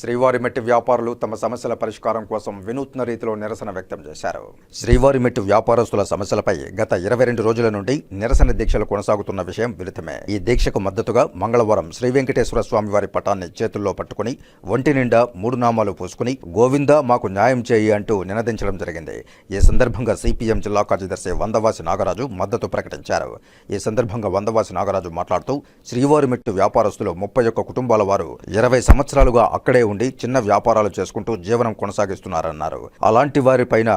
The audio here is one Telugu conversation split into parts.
శ్రీవారిమెట్టి వ్యాపారులు తమ సమస్యల పరిష్కారం కోసం వినూత్న రీతిలో నిరసన వ్యక్తం చేశారు. శ్రీవారిమెట్టి వ్యాపారస్తుల సమస్యలపై గత ఇరవై రెండు రోజుల నుండి నిరసన దీక్షలు కొనసాగుతున్న విషయం విదితమే ఈ దీక్షకు మద్దతుగా మంగళవారం శ్రీ వెంకటేశ్వర స్వామి వారి పటాన్ని చేతుల్లో పట్టుకుని ఒంటి నిండా మూడు నామాలు పూసుకుని గోవింద మాకు న్యాయం చేయి అంటూ నినదించడం జరిగింది. ఈ సందర్భంగా సిపిఎం జిల్లా కార్యదర్శి వందవాసి నాగరాజు మద్దతు ప్రకటించారు. ఈ సందర్భంగా వందవాసి నాగరాజు మాట్లాడుతూ శ్రీవారిమెట్టు వ్యాపారస్తులు ముప్పై ఒక్క కుటుంబాల వారు ఇరవై సంవత్సరాలుగా అక్కడే ఉండి చిన్న వ్యాపారాలు చేసుకుంటూ జీవనం కొనసాగిస్తున్నారన్నారు. అలాంటి వారిపైన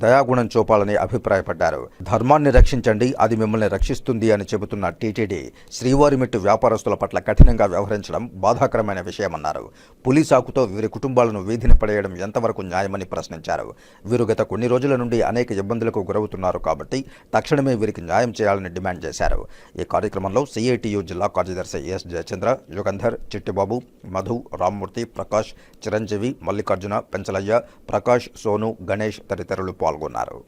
దయాగుణం చూపాలని అభిప్రాయపడ్డారు. ధర్మాన్ని రక్షించండి అది మిమ్మల్ని రక్షిస్తుంది అని చెబుతున్న టీటీడీ శ్రీవారిమెట్టు వ్యాపారస్తుల పట్ల కఠినంగా వ్యవహరించడం బాధాకరమైన విషయమన్నారు. పులి సాకుతో వీరి కుటుంబాలను వీధిని పడేయడం ఎంతవరకు న్యాయమని ప్రశ్నించారు. వీరు గత కొన్ని రోజుల నుండి అనేక ఇబ్బందులకు గురవుతున్నారు కాబట్టి తక్షణమే వీరికి న్యాయం చేయాలని డిమాండ్ చేశారు. ఈ కార్యక్రమంలో సిఐటియు జిల్లా కార్యదర్శి ఎస్ జయచంద్ర యుగంధర్ చిట్టిబాబు మధు రామ్మూర్తి ప్రకాష్ చిరంజీవి మల్లికార్జున పెంచలయ్య ప్రకాష్ సోను గణేష్ తదితరులు పాల్గొన్నారు.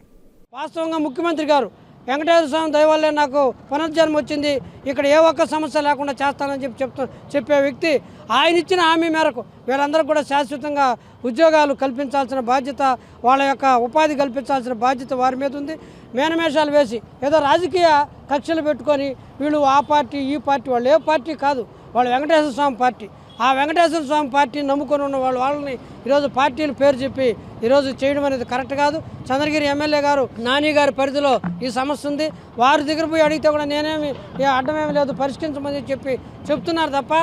వాస్తవంగా ముఖ్యమంత్రి గారు వెంకటేశ్వర స్వామి దయవల్లే నాకు పునర్జన్మ వచ్చింది. ఇక్కడ ఏ ఒక్క సమస్య లేకుండా చేస్తానని చెప్పి చెప్తూ చెప్పే వ్యక్తి ఆయన ఇచ్చిన హామీ మేరకు వీళ్ళందరూ కూడా శాశ్వతంగా ఉద్యోగాలు కల్పించాల్సిన బాధ్యత వాళ్ళ యొక్క ఉపాధి కల్పించాల్సిన బాధ్యత వారి మీద ఉంది. మేనమేషాలు వేసి ఏదో రాజకీయ కక్షలు పెట్టుకొని వీళ్ళు ఆ పార్టీ ఈ పార్టీ వాళ్ళు ఏ పార్టీ కాదు వాళ్ళు వెంకటేశ్వర స్వామి పార్టీ. ఆ వెంకటేశ్వర స్వామి పార్టీని నమ్ముకొని ఉన్న వాళ్ళు వాళ్ళని ఈరోజు పార్టీలు పేరు చెప్పి ఈరోజు చేయడం అనేది కరెక్ట్ కాదు. చంద్రగిరి ఎమ్మెల్యే గారు నాని గారి పరిధిలో ఈ సమస్య ఉంది. వారి దగ్గర పోయి అడిగితే కూడా నేనేమి ఏ అడ్డమేమి లేదు పరిష్కరించమని చెప్పి చెప్తున్నారు తప్ప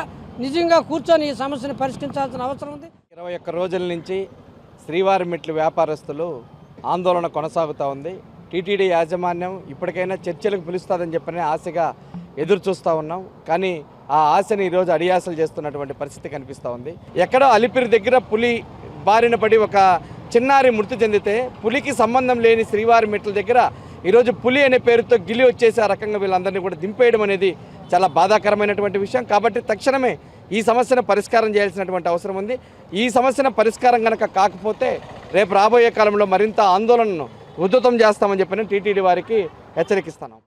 నిజంగా కూర్చొని ఈ సమస్యను పరిష్కరించాల్సిన అవసరం ఉంది. ఇరవై ఒక్క రోజుల నుంచి శ్రీవారి మెట్లు వ్యాపారస్తులు ఆందోళన కొనసాగుతూ ఉంది. టీటీడీ యాజమాన్యం ఇప్పటికైనా చర్చలకు పిలుస్తుందని చెప్పని ఆశగా ఎదురు చూస్తూ ఉన్నాం. కానీ ఆ ఆశని ఈరోజు అడియాసలు చేస్తున్నటువంటి పరిస్థితి కనిపిస్తూ ఉంది. ఎక్కడో అలిపిరి దగ్గర పులి బారిన పడి ఒక చిన్నారి మృతి చెందితే పులికి సంబంధం లేని శ్రీవారి మెట్ల దగ్గర ఈరోజు పులి అనే పేరుతో గిలి వచ్చేసి రకంగా వీళ్ళందరినీ కూడా దింపేయడం అనేది చాలా బాధాకరమైనటువంటి విషయం. కాబట్టి తక్షణమే ఈ సమస్యను పరిష్కారం చేయాల్సినటువంటి అవసరం ఉంది. ఈ సమస్యను పరిష్కారం కనుక కాకపోతే రేపు రాబోయే కాలంలో మరింత ఆందోళనను ఉద్ధృతం చేస్తామని చెప్పిన టీటీడీ వారికి హెచ్చరికిస్తాను